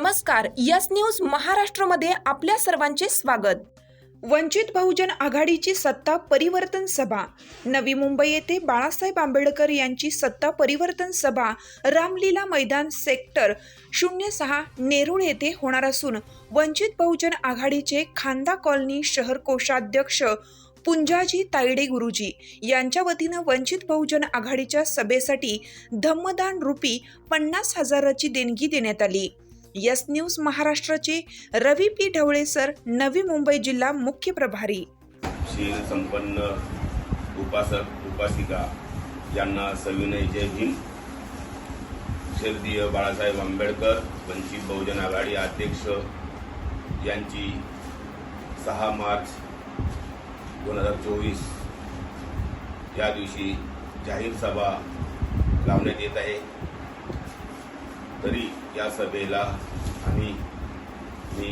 नमस्कार yes news महाराष्ट्रमध्ये आपल्या सर्वांचे स्वागत. वंचित बहुजन आघाडीची सत्ता परिवर्तन सभा. नवी मुंबई येथे बाळासाहेब आंबेडकर यांची सत्ता परिवर्तन सभा रामलीला मैदान सेक्टर शून्य सहा नेरुळ येथे होणार असून वंचित बहुजन आघाडीचे खांदा कॉलनी शहर कोषाध्यक्ष पुंजाजी तायडे गुरुजी यांच्या वतीनं वंचित बहुजन आघाडीच्या सभेसाठी धम्मदान रुपी पन्नास हजाराची देणगी देण्यात आली. यस न्यूज महाराष्ट्राचे रवी पी ढवळे सर नवी मुंबई जिल्हा मुख्य प्रभारी. शील संपन्न उपासक उपासिका यांना सविनय जय भीम. शरदीय बाळासाहेब आंबेडकर वंचित बहुजन आघाडी अध्यक्ष यांची सहा मार्च दोन हजार चोवीस या दिवशी जाहीर सभा लावण्यात येत आहे. त्या या सभेला आम्ही मी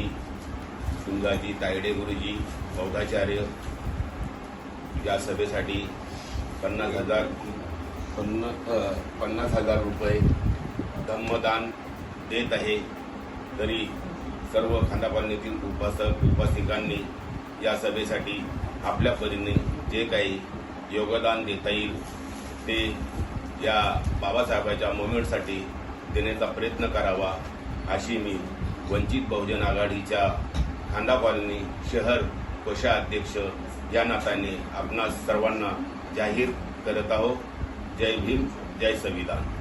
सुंगाजी तायडे गुरुजी बौद्धाचार्य या सभेसाठी पन्नास हजार पन्नास पन्नास हजार रुपये धम्मदान देत आहे. तरी सर्व खांदापालनीतील उपासक उपासिकांनी या सभेसाठी आपल्या परीने जे काही योगदान देता येईल ते या बाबासाहेबाच्या मुवमेंटसाठी देण्याचा प्रयत्न करावा अशी मी वंचित बहुजन आघाडीच्या खांदा कॉलनी शहर कोषाध्यक्ष या नात्याने आपणा सर्वांना जाहीर करत आहोत. जय भीम जय संविधान.